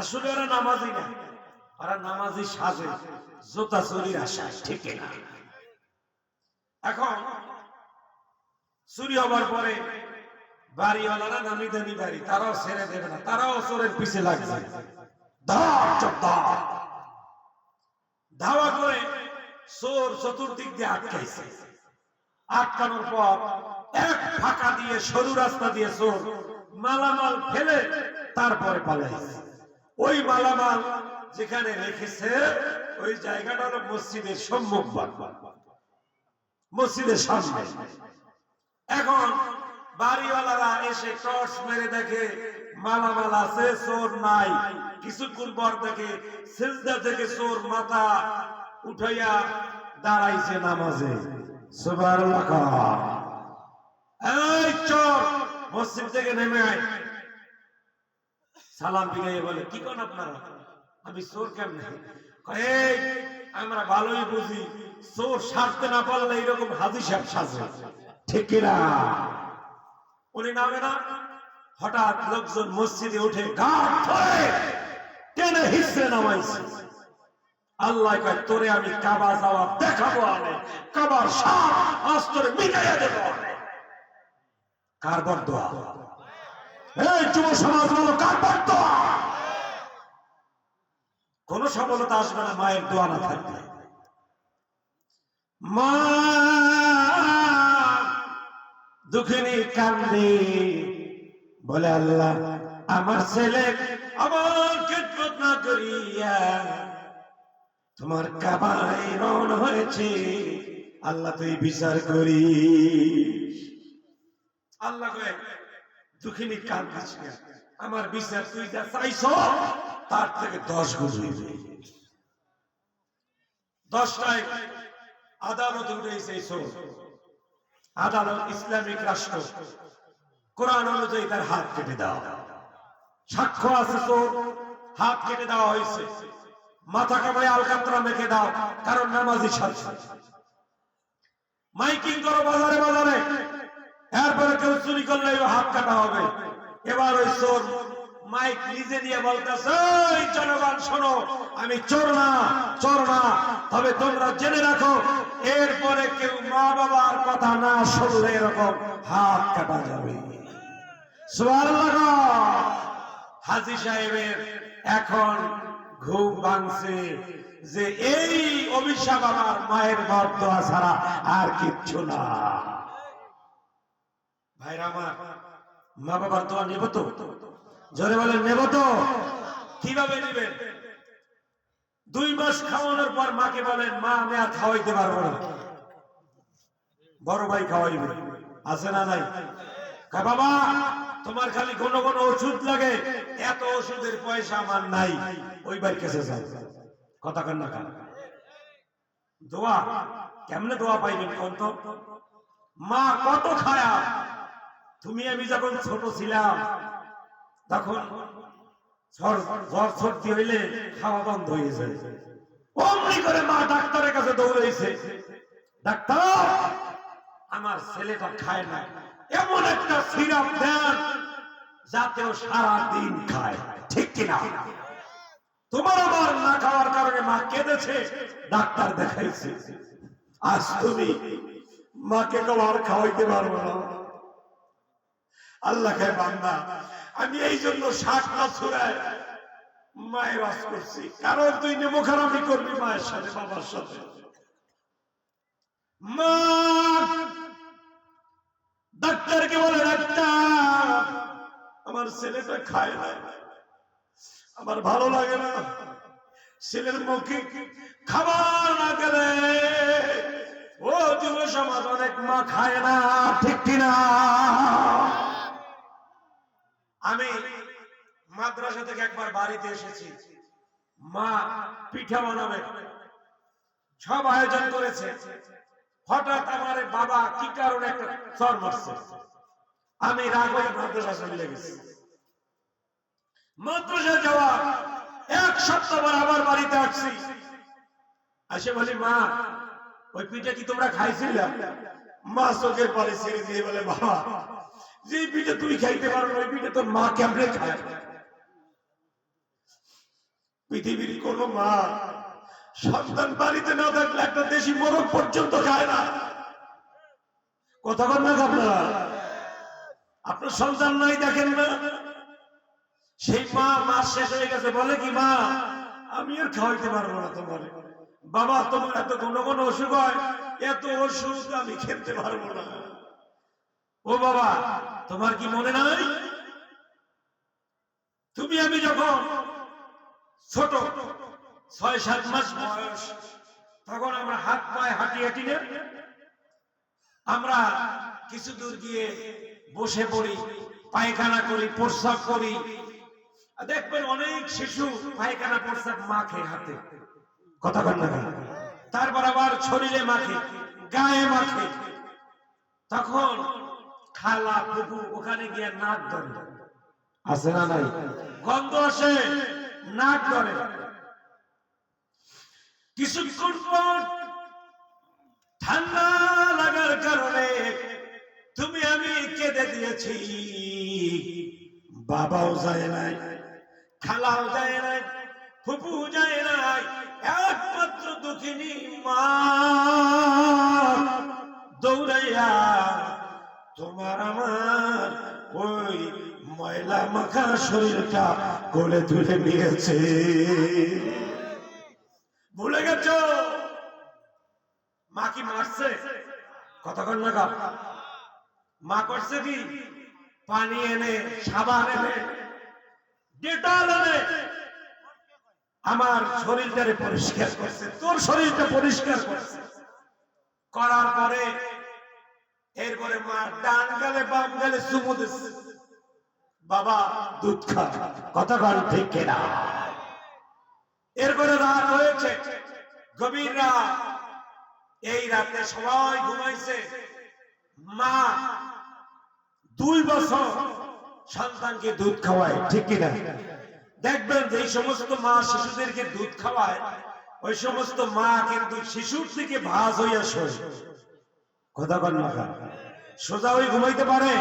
আসলে ওরা নামাজি না। ওরা নামাজি সাজে, জোতা চুরির আশায় ঠিক না এখন চুরি হবার পরে বাড়িওয়ালারা দামি বাড়ি, তারাও ছেড়ে দেবে না, তারাও চোরের পিছে। ধাওয়া করে চোর চতুর্দিক দিয়ে আটকাইছে। আটকানোর পর এক ফাঁকা দিয়ে, সরু রাস্তা দিয়ে চোর মালামাল ফেলে তারপরে পালাইছে। ওই মালামাল যেখানে রেখেছে, ওই জায়গাটা হলো মসজিদের সম্মুখ মসজিদের সামনে। এখন বাড়িওয়ালারা এসে টর্চ মেরে দেখে, মালামাল আছে, চোর নাই। কিছুক্ষণ পর দেখে, সিজদা থেকে চোর মাথা উঠাইয়া দাঁড়াইছে নামাজে। সুবহানাল্লাহ। এই চোর, মসজিদ থেকে নেমে আয়। সালাম ফিরাইয়ে বলে, কি কোন আপনারা? আমি চোর কেমনে? আমরা ভালোই বুঝি, চোর সারতে না পারলে এরকম হাজি সাহেব সাজে। ঠিক কিনা? উনি নামে না, হঠাৎ লোকজন মসজিদে উঠে টেনে হিসে নামাইছে। আল্লাহ কয়, তোরে আমি কাবা যাওয়া দেখাবো আনে কাবার সাপ আস্তরে মিটাইয়া দেবো বরদোয়া এই যুব কোন সফলতা আসবে না, মায়ের দোয়া না কান্দে। বলে আল্লাহ, আমার ছেলে আমার খেদমত না করিয়া তোমার কাবায় রওনা হয়েছে। আল্লাহ তুই বিচার করি আল্লাহ দুঃখিনী আমার বিচার তুই যা চাইছ, তার থেকে দশ গুণ দশটায় আদালত আদালত ইসলামিক রাষ্ট্র, কোরআন অনুযায়ী তার হাত কেটে দাও। সাক্ষ্য আছে তোর, হাত কেটে দেওয়া হয়েছে। মাথা কামায় আলকাতরা মেখে দাও, কারণ নামাজি সাথে মাইকিং করো বাজারে বাজারে। এরপরে কেউ চুরি করলে হাত কাটা হবে। এবার ওই চোর মাইক নিজে দিয়ে বলতেছে জনগণ, শোনো, আমি চোর না চোর না। তবে তোমরা জেনে রাখো, এরপরে কেউ মা বাবার কথা না শুনলে এরকম হাত কাটা যাবে। হাজি সাহেবের এখন ঘুম ভাঙছে যে এই অভিশাপ আমার মায়ের বরদোয়া ছাড়া আর কিচ্ছু না। ভাইরা আমার মা বাবার দোয়া নেব তো? জোরে বলেন, নেব তো? কীভাবে নেবেন? দুই মাস খাওয়ানোর পর মাকে বলেন, মা, আমি আর খাওয়াইতে পারব না। বড় ভাই খাওয়াইবে। আছে না নাই? বাবা, তোমার খালি কোন কোন ওষুধ লাগে, এত ওষুধের পয়সা আমার নাই। ওই বাড়ি কাছে যাও কথা কন না দোয়া, কেমনে দোয়া পাইবেন কোন তো? মা কত খায়া তুমি আমি যখন ছোট ছিলাম, তখন ঝড় সর্দি হইলে খাওয়া বন্ধ হয়ে যায়। করে মা ডাক্তারের কাছে দৌড়াইছে। ডাক্তার, আমার ছেলেটা খায় না। এমন একটা সিরাপ দেন যাতে ও সারা দিন খায়। ঠিক কিনা? তোমার আমার না খাওয়ার কারণে মা কেঁদেছে, ডাক্তার দেখাইছে। আজ তুমি মাকে কবার খাওয়াইতে পারব না। আল্লাহ খায় বান্দা, আমি এই জন্য মায়ের করছি। কারণ তুই করবি মায়ের সাথে, বাবার সাথে। ডাক্তারকে বলে, ডাক্তার, আমার ছেলেটা খায় না। আমার ভালো লাগে না। ছেলের মুখে খাবার না গেলে ও যুব সমাজ অনেক মা খায় না, ঠিক কিনা? আমি মাদ্রাসা থেকে একবার বাড়িতে এসেছি। মা পিঠা বানাবে। সব আয়োজন করেছে। হঠাৎ আমার বাবা কি কারণে একটা চর মারছে। আমি রাগ হয়ে মাদ্রাসা চলে গেছি। মাদ্রাসা যাওয়া এক সপ্তাহ পর আবার বাড়িতে আসছি। আসে বলি, মা, ওই পিঠা কি তোমরা খাইছিলে? মা চোখের পরে ছেড়ে দিয়ে বলে, বাবা যে পিঠে তুই খাইতে পারো না, ওই পিঠে তোর মা কেমনে খায়? পৃথিবীর কোন মা সন্তান বাড়িতে না থাকলে একটা দেশি মোরগ পর্যন্ত খায় না। কথা বল না আপনারা? আপনার সন্তান নাই দেখেন না? সেই মা মাস শেষ হয়ে গেছে বলে কি মা আমি আর খাওয়াইতে পারব না তোমার। বাবা তোমার এত কোন কোন অসুখ হয় এত ওষুধ আমি খেতে পারব না। ও বাবা, তোমার কি মনে নাই? তুমি আমি যখন ছোট, ছয়, সাত মাস বয়স, তখন আমরা হাত পায়ে হাঁটি হাঁটি না, আমরা কিছু দূর গিয়ে বসে পড়ি, পায়খানা করি, প্রস্রাব করি। দেখবেন অনেক শিশু পায়খানা, প্রস্রাব মাখে হাতে। কথা কন না তারপর আবার শরীরে মাখে, গায়ে মাখে। তখন খালা ফুপু ওখানে গিয়ে নাক ধরে। আছে না নাই? গন্ধ আসে নাক ধরে। কিছুক্ষণ পর ঠান্ডা লাগার কারণে তুমি আমি কেঁদে দিয়েছি। বাবাও যায় নাই খালাও যায় নাই ফুপু যায় নাই একমাত্র দুঃখিনী মা। দৌড়াইয়া তোমার আমার ওই ময়লা মাখা শরীরটা কোলে তুলে নিয়েছে। ভুলে গেছো? মা কি মারছে? কতক্ষণ না কাপ মা করছে কি? পানি এনে, সাবান এনে, ডেটল এনে আমার শরীরটারে পরিষ্কার করছে, তোর শরীরটা পরিষ্কার করছে। করার পরে এরপরে মা ডান গালে বাম গালে চুমু দিচ্ছে বাবা দুধ খা কথা কন ঠিক কেনা? এরপরে রাত হয়েছে। গভীর রাত। এই রাতে সবাই ঘুমাইছে। মা দুই বছর সন্তানকে দুধ খাওয়ায়, ঠিক কিনা? দেখবেন যে সমস্ত মা শিশুদেরকে দুধ খাওয়ায়, ওই সমস্ত মা কিন্তু শিশুর থেকে ভাজ হইয়া শোয়। কথা না খান। সোজা ওই ঘুমাইতে পারে?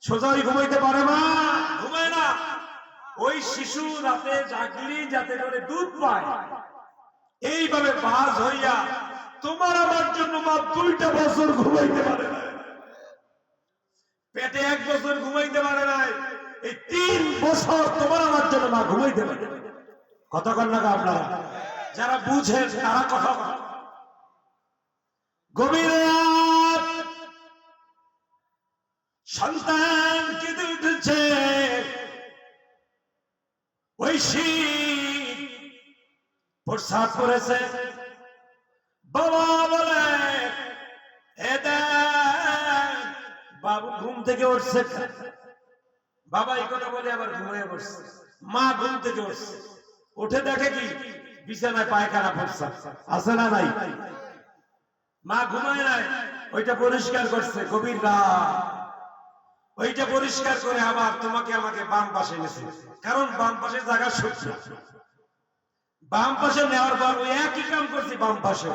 সোজা ওই ঘুমাইতে পারে মা ঘুমায় না। ওই শিশু রাতে জাগলি যাতে করে দুধ পায়। এইভাবে বাজ হইয়া তোমার আমার জন্য মা দুইটা বছর ঘুমাইতে পারে না। পেটে এক বছর ঘুমাইতে পারে নাই। এই তিন বছর তোমার আমার জন্য মা ঘুমাইতে পারে। কথা কন না আপনারা? যারা বুঝেন, তারা কথা। গভীর সন্তান কেঁদে উঠেছে। শীত প্রসাদ করেছে। বাবা বলে বাবু ঘুম থেকে উঠছে বাবা এই কথা বলে আবার ঘুমিয়ে পড়ছে। মা ঘুম থেকে উঠছে। উঠে দেখে কি? বিছানায় পায়খানা পড়ছে আছে না নাই? মা ঘুমায় নাই, ওইটা পরিষ্কার করছে, গভীর রাত। ওইটা পরিষ্কার করে আবার তোমাকে আমাকে বাম পাশে গেছে কারণ বাম পাশে জায়গা সহ্য বাম পাশে নেওয়ার পর ওই একই কাম করছি বাম পাশে।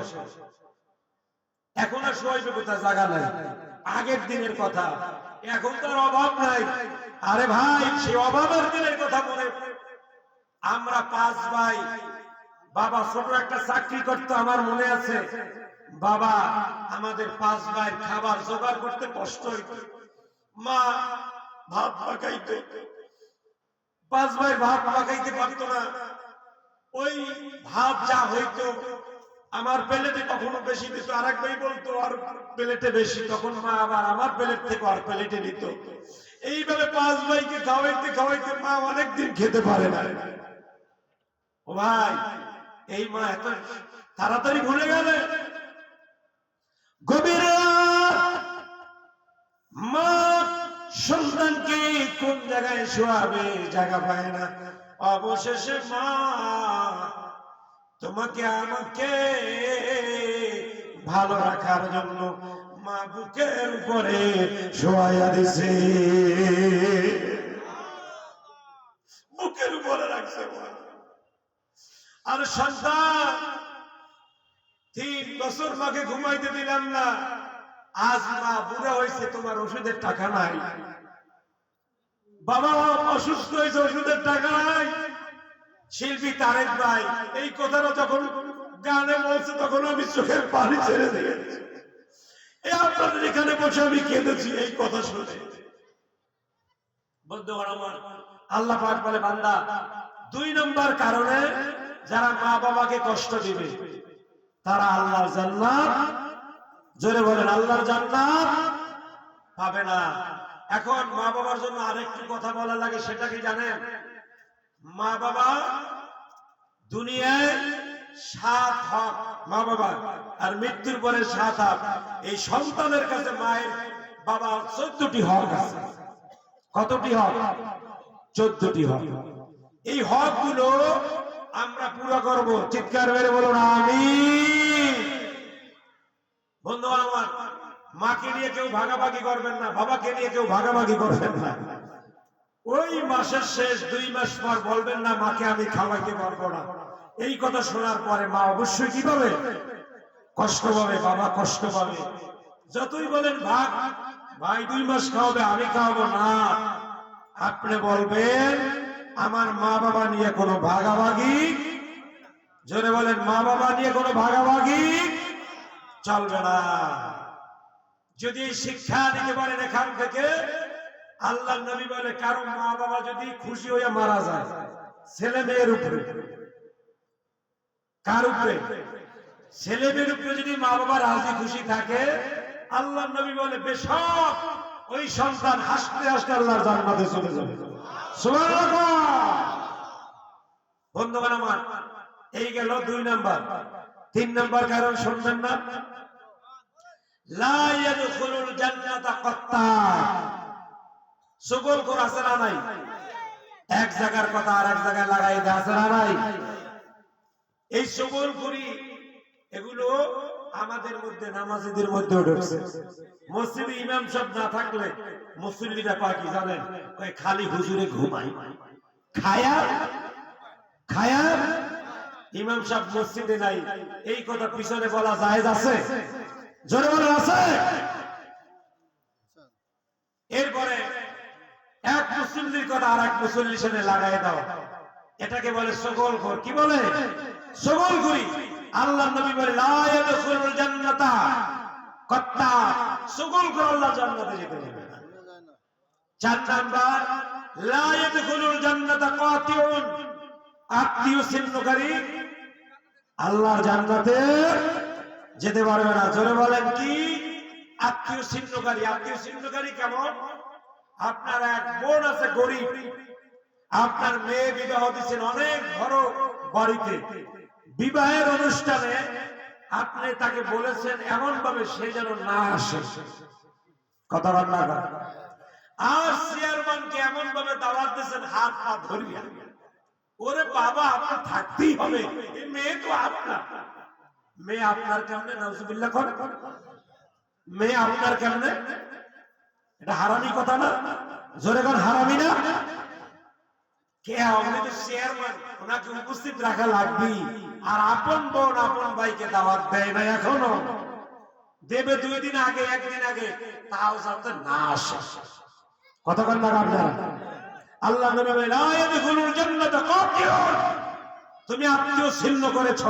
এখন আর শোয়াইবে কোথায় জায়গা নাই। আগের দিনের কথা। এখন তো আর অভাব নাই। আরে ভাই সে অভাবের দিনের কথা মনে আমরা পাঁচ ভাই, বাবা ছোট একটা চাকরি করতো, আমার মনে আছে। বাবা, আমাদের পাঁচ ভাই খাবার জোগাড় করতে কষ্ট হইতো। মা, ভাত পাকাইতো। পাঁচ ভাই ভাত পাকাইতে পারতো না। ওই ভাত যা হইতো, আমার প্লেটে কখনো বেশি দিত। আর এক ভাই বলতো, আর প্লেটে বেশি। তখন মা আবার আমার প্লেট থেকে আর প্লেটে নিত। এইভাবে পাঁচ ভাইকে খাওয়াইতে খাওয়াইতে মা অনেকদিন খেতে পারে না। ও ভাই, এই মা এত তাড়াতাড়ি ভুলে গেলে। মা সন্তানকে কোন জায়গায় শোয়াবে? জায়গা পায় না। অবশেষে মা, তোমাকে আমাকে ভালো রাখার জন্য মা বুকের উপরে শোয়াইয়া দিছে। বুকের উপরে রাখছে। আর সন্তান তিন বছর মাকে ঘুমাইতে দিলাম না। আজ মা বুড়া হয়েছে তোমার ওষুধের টাকা নাই। বাবা অসুস্থ হয়েছে ওষুধের টাকা নাই। শিল্পী তারেক ভাই, এই কথাটা যখন গানে বলছে, তখন আমি চোখের পানি ছেড়ে দিয়েছি। এই আপনাদের এখানে বসে আমি কেঁদেছি এই কথা শুনে। বন্ধুগণ আমার, আল্লাহ পাক বলে, বান্দা, দুই নম্বর কারণে যারা মা বাবাকে কষ্ট দিবে তারা আল্লাহর জান্নাত। জোরে বলেন, আল্লাহর জান্নাত পাবে না। এখন মা বাবার জন্য আরেকটি কথা বলা লাগে, সেটা কি জানেন? মা বাবা দুনিয়ায় সাত হক, মা বাবা, আর মৃত্যুর পরে সাত হক। এই সন্তানের কাছে মায়ের বাবা চোদ্দটি হক আছে। কতটি হক? চোদ্দটি হক। এই হকগুলো আমরা পুরো করব। চিৎকার মেরে বলুন আমি বন্ধু আমার, মাকে নিয়ে কেউ ভাগাভাগি করবেন না, বাবাকে নিয়ে কেউ ভাগাভাগি করবেন না। ওই মাসের শেষ দুই মাস পর বলবেন না, মাকে আমি খাওয়াইতে পারব না। এই কথা শোনার পরে মা অবশ্যই কি পাবে? কষ্ট পাবে, বাবা কষ্ট পাবে। যতই বলেন, ভাগ, ভাই দুই মাস খাওয়াবে, আমি খাওয়াবো না। আপনি বলবেন আমার মা বাবা নিয়ে কোনো ভাগাভাগি? জোরে বলেন, মা বাবা নিয়ে কোনো ভাগাভাগি? চলবে না। যদি শিক্ষা দিতে পারেন এখান থেকে, আল্লাহ নবী বলে, কারও মা বাবা যদি খুশি হয়ে মারা যায়, ছেলে মেয়ের উপরে, কার উপরে? ছেলে মেয়ের উপরে যদি মা বাবা রাজি খুশি থাকে, আল্লাহ নবী বলে, বেশক, ওই সন্তান হাসতে হাসতে আল্লাহর জান্নাতে চলে যাবে। বন্ধুগণ আমার, এই গেল দুই নাম্বার। তিন নাম্বার কারণ শুনবেন না। নাই? এক জায়গার কথা আর এক জায়গায় লাগাই আছে না নাই? এই সুগল এগুলো আমাদের মধ্যে নামাজিদের মধ্যে ঢুকছে। মসজিদে ইমাম সব না থাকলে মুসল্লিরা কয় কি জানেন? খালি হুজুরে ঘুমাই খায়া? খায়া? ইমাম সাহেব মসজিদে নাই। এই কথা পিছনে বলা জায়েজ আছে? জোরে বলা আছে? এরপরে এক মুসল্লির কথা আর এক মুসল্লির সাথে লাগাই দাও। এটাকে বলে সকল ঘর। কি বলে? সকল ঘুরি। আল্লাহ নবী বলে, লা ইয়াদখুলুল জান্নাতা। কত্তা সকল ঘর আল্লাহ জান্নাতে যেতে দেবে না। চার নাম্বার, লা ইয়াদখুলুল জান্নাতা কাতিউন। আত্মীয় ছিন্নকারী আল্লাহর জান্নাতে যেতে পারবে না। জোরে বলেন কি? আত্মীয় ছিন্নকারী আত্মীয় ছিন্নকারী কেমন? আপনার এক বোন আছে গরিব। আপনার মেয়ে বিবাহ দিচ্ছেন অনেক বড় বাড়িতে। বিবাহের অনুষ্ঠানে আপনি তাকে বলেছেন এমন ভাবে সে যেন না আসে। কথা না আর চেয়ারম্যানকে এমন ভাবে দাওয়াত দিয়েছেন, হাত হাত ধরিয়া। ওরে বাবা, আপনার থাকতেই হবে। মেয়ে তো আপনার। মেয়ে আপনার কেমনে, নাউজুবিল্লাহ করে। মেয়ে আপনার কেমনে? এটা হারামি কথা না। জোরে কোন হারামি না। কে তো চেয়ারম্যান? ওনাকে উপস্থিত রাখা লাগবে আর আপন বোন আপন ভাইকে দাওয়াত দেয় না এখনও। দেবে দুই দিন আগে, একদিন আগে, তাও যাতে না আসে। কতক্ষণ লাগা আপনারা? আল্লাহ তুমি আত্মীয় ছিন্ন করেছ।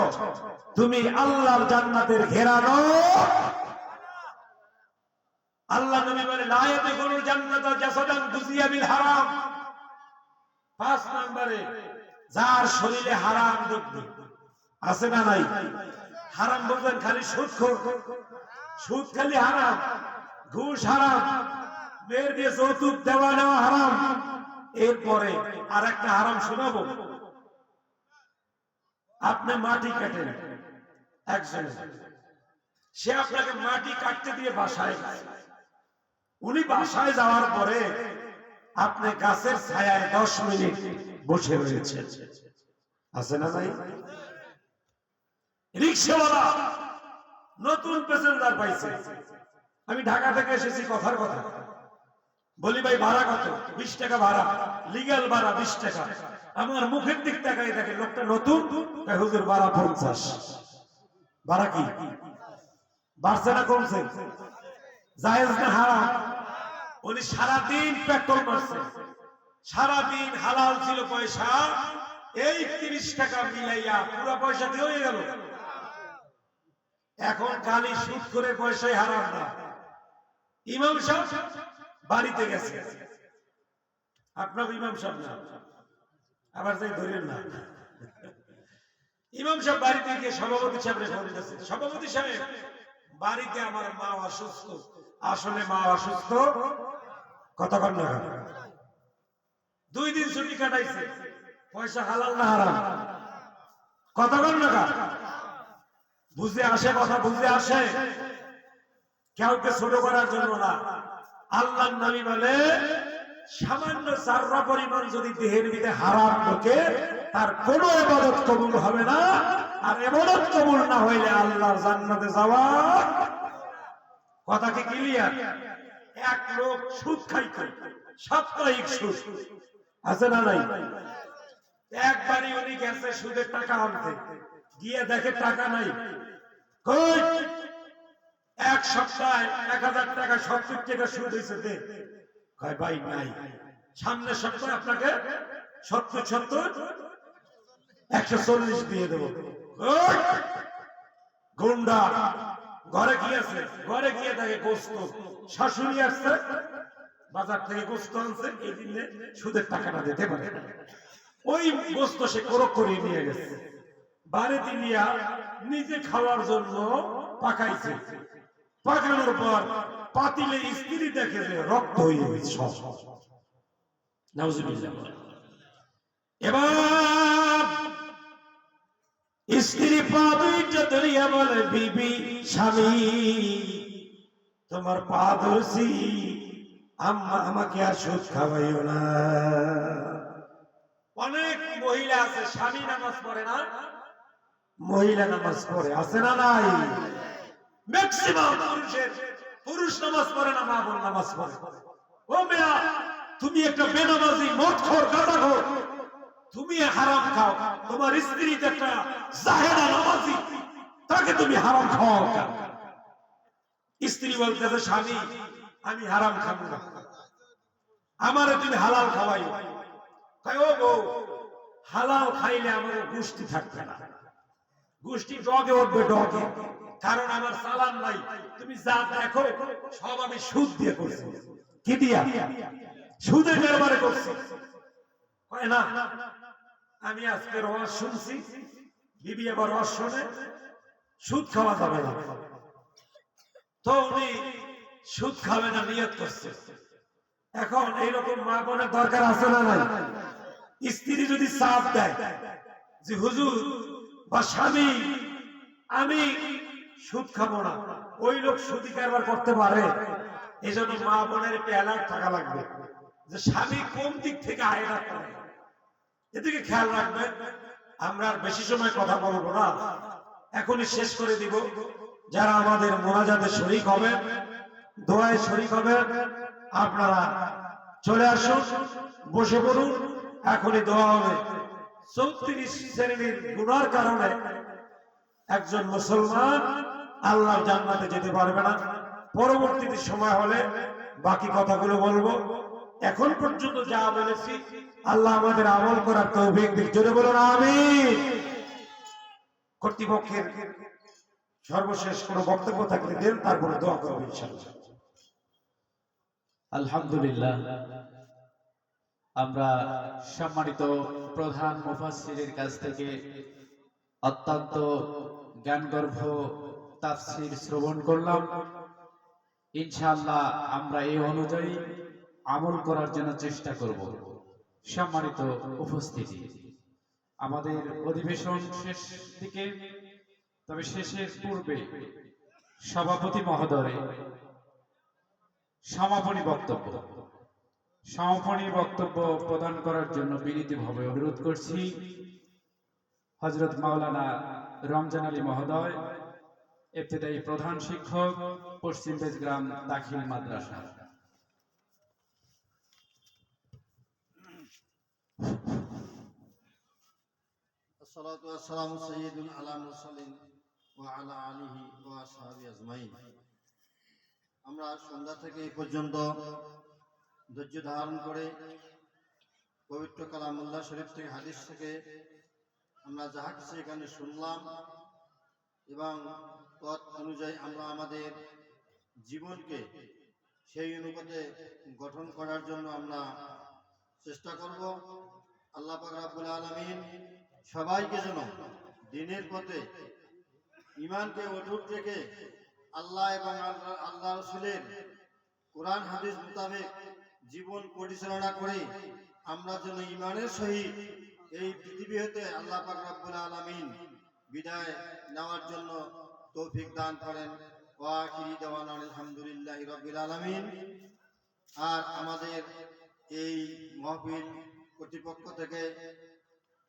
তুমি আল্লাহর জান্নাতের ঘেরানো আল্লাহ নবী বলে ইয়াদখুলুল জান্নাতা জাসাদান গুজিয়া বিল হারাম। পাঁচ নম্বরে, যার শরীরে হারাম ঢুকবে আছে না নাই? হারাম বলবেন খালি সুদ সুদ খালি হারাম, ঘুষ হারাম, মেয়ের দিয়ে যৌতুক দেওয়া নেওয়া হারাম। এরপরে আর একটা হারাম শোনাবো। আপনি মাটি কাটেন একজন। সে আপনাকে মাটি কাটতে দিয়ে বাসায়। উনি বাসায় যাওয়ার পরে আপনি গাছের ছায়ায় দশ মিনিট বসে রয়েছেন। আছে না ভাই রিক্সাওয়ালা নতুন প্যাসেঞ্জার পাইছে। আমি ঢাকা থেকে এসেছি কথার কথা। বলি, ভাই, ভাড়া কত? বিশ টাকা ভাড়া। লিগ্যাল ভাড়া বিশ টাকা। আমার মুখের দিক তাকাই দেখে লোকটা নতুন। হুজুর, ভাড়া পঞ্চাশ। ভাড়া কি? বাড়ছে না কমছে? জায়েজ না হারাম? উনি সারাদিন পেট্রোল মারছে। সারাদিন হালাল ছিল পয়সা। এই তিরিশ টাকা মিলাইয়া পুরো পয়সা দিয়ে হয়ে গেল। এখন কালি সুদ করে পয়সায় হারাম না। ইমাম সাহেব বাড়িতে গেছে। আপনার ইমাম সাহেব না। আবার যাই ধরেন না। ইমাম সাহেব বাড়িতে গিয়ে সভাপতি সাহেবের ফোন দিয়েছে সভাপতি সাহেব, বাড়িতে আমার মা অসুস্থ। আসলে মা অসুস্থ? কতক্ষণ না দুই দিন ছুটি কাটাইছে। পয়সা হালাল না হারাম? কতক্ষণ না বুঝে আসে, কথা বুঝে আসে। কাউকে ছোট করার জন্য না। আল্লাহ নবী বলে, সামান্য চাররা পরিমাণ যদি দেহের ভিতরে হারাম ঢোকে, তার কোন এবাদত কবুল হবে না। আর এবাদত কবুল না হইলে আল্লাহর জান্নাতে যাওয়া কথা কি ক্লিয়ার এক লোক সুদ খাইতে, সাপ্তাহিক সুদ। আছে না নাই? একবারই উনি গেছে সুদের টাকা আনতে। গিয়ে দেখে টাকা নাই। এক সপ্তাহে এক হাজার টাকা সত্তর টাকা সুদ হয়েছে ভাই, নাই। সামনের সপ্তাহে আপনাকে সত্তর সত্তর, একশো চল্লিশ দিয়ে দেবো। গুন্ডা, ঘরে গিয়েছে ঘরে গিয়ে দেখে গোস্ত। শাশুড়ি আসছে, বাজার থেকে গোস্ত আনছে, এই দিনে সুদের টাকাটা দিতে পারে। ওই গোস্ত সে করক করিয়ে নিয়ে গেছে। বাড়িতে নিয়ে নিজে খাওয়ার জন্য পাকাইছে। পাকানোর পর পাতিলে স্ত্রী দেখে যে রক্ত হয়ে গেছে এবার স্ত্রী পা দুইটা ধরিয়া বলে বিবি স্বামী, তোমার পা ধরছি, আম্মা আমাকে আর সুদ খাওয়াইও না। অনেক মহিলা আছে, স্বামী নামাজ পড়ে না। মহিলা নামাজ পড়ে, আছে না নাই? ম্যাক্সিমাম পুরুষের, পুরুষ নামাজ পড়ে না, মা বোন নামাজ পড়ে। ও মেয়া, তুমি একটা বেনামাজি মদ খোর গাঁজা খোর তুমি হারাম খাও। তোমার স্ত্রী একটা জাহেদা নামাজি, তাকে তুমি হারাম খাও? স্ত্রী বলতেছে, স্বামী, আমি হারাম খাব না। আমারে তুমি হালাল খাওয়াই ও বউ, হালাল খাইলে আমার গোষ্ঠী থাকবে না। গোষ্ঠী ডগে উঠবে ডগে। কারণ আমার চালান নাই। তুমি যা দেখো সব আমি সুদ দিয়ে করছি। কি দিয়া? সুদের কারবারে করছি। কয় না? আমি আজকে রস শুনছি। বিবি আবার রস শোনে। সুদ খাওয়া যাবে না। তো উনি সুদ খাবে না, নিয়ত করছে। এখন এইরকম মা বোনের দরকার আছে না নাই? স্ত্রী যদি চাপ দেয় যে, হুজুর বা স্বামী, আমি সুদ খাব না। ওই লোক সুদি কারবার করতে পারে। এই জন্য মা বোনের একটু অ্যালার্ট থাকা লাগবে যে স্বামী কোন দিক থেকে আয়না করে। এদিকে খেয়াল রাখবেন আমরা আর বেশি সময় কথা বলব না। এখনই শেষ করে দিব। যারা আমাদের মোনাজাতে শরিক হবেন দোয়ায় শরিক হবেন আপনারা চলে আসুন, বসে পড়ুন। এখনই দোয়া হবে। চৌত্রিশ শ্রেণির গুণার কারণে একজন মুসলমান আল্লাহর জান্নাতে যেতে পারবে না। পরবর্তীতে সময় হলে বাকি কথাগুলো বলব। এখন পর্যন্ত যা বলেছি, আল্লাহ আমাদের আমল করার তৌফিক দিক। জোরে বলুন আমি কর্তৃপক্ষের সর্বশেষ কোনো বক্তব্য থাকলে দেন, তারপরে দোয়া করব আলহামদুলিল্লাহ। আমরা সম্মানিত প্রধান মুফাসসিরের কাছ থেকে অত্যন্ত জ্ঞানগর্ভ তাফসীর শ্রবণ করলাম। ইনশাআল্লাহ আমরা এই অনুযায়ী আমল করার জন্য চেষ্টা করব। সম্মানিত উপস্থিতি, আমাদের অধিবেশন শেষ দিকে, তবে শেষের পূর্বে সভাপতি মহোদয়, সমাপনী বক্তব্য। সমাপনী বক্তব্য প্রদান করার জন্য বিনীতভাবে অনুরোধ করছি হজরত মাওলানা রমজান আলী মহোদয় ইবতেদায়ী প্রধান শিক্ষক পশ্চিম বেজগ্রাম দাখিল মাদ্রাসা الصلاة والسلام سيد على المرسلين وعلى آله وأصحابه أجمعين আমরা সন্ধ্যা থেকে এই পর্যন্ত ধৈর্য ধারণ করে পবিত্র কালামুল্লাহ শরীফ থেকে হাদিস থেকে আমরা যাহা কিছু এখানে শুনলাম এবং তৎ অনুযায়ী আমরা আমাদের জীবনকে সেই অনুপাতে গঠন করার জন্য আমরা চেষ্টা করব। আল্লাহ পাক রাব্বুল আলামিন সবাইকে যেন দিনের পথে ইমানকে অটুট রেখে আল্লাহ এবং আল্লাহ আল্লাহ রসুলের কোরআন হাদিস মোতাবেক জীবন পরিচালনা করে আমরা যেন ইমানের সহিত এই পৃথিবী হতে আল্লাহ পাক রব্বুল আলামিন বিদায় নেওয়ার জন্য তৌফিক দান করেন। ওয়াখিরি দেওয়ান আলহামদুলিল্লাহ রবিল আলামিন। আর আমাদের এই মহফিল কর্তৃপক্ষ থেকে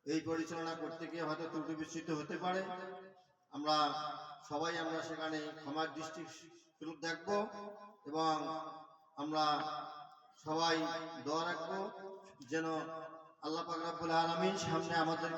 এই পরিচালনা করতে গিয়ে হয়তো ত্রুটি বিস্তৃত হতে পারে। আমরা সবাই আমরা সেখানে ক্ষমার দৃষ্টি দেখব এবং আমরা সবাই দোয়া রাখব যেন আল্লাহ পাক রাব্বুল আলামিন সামনে আমাদের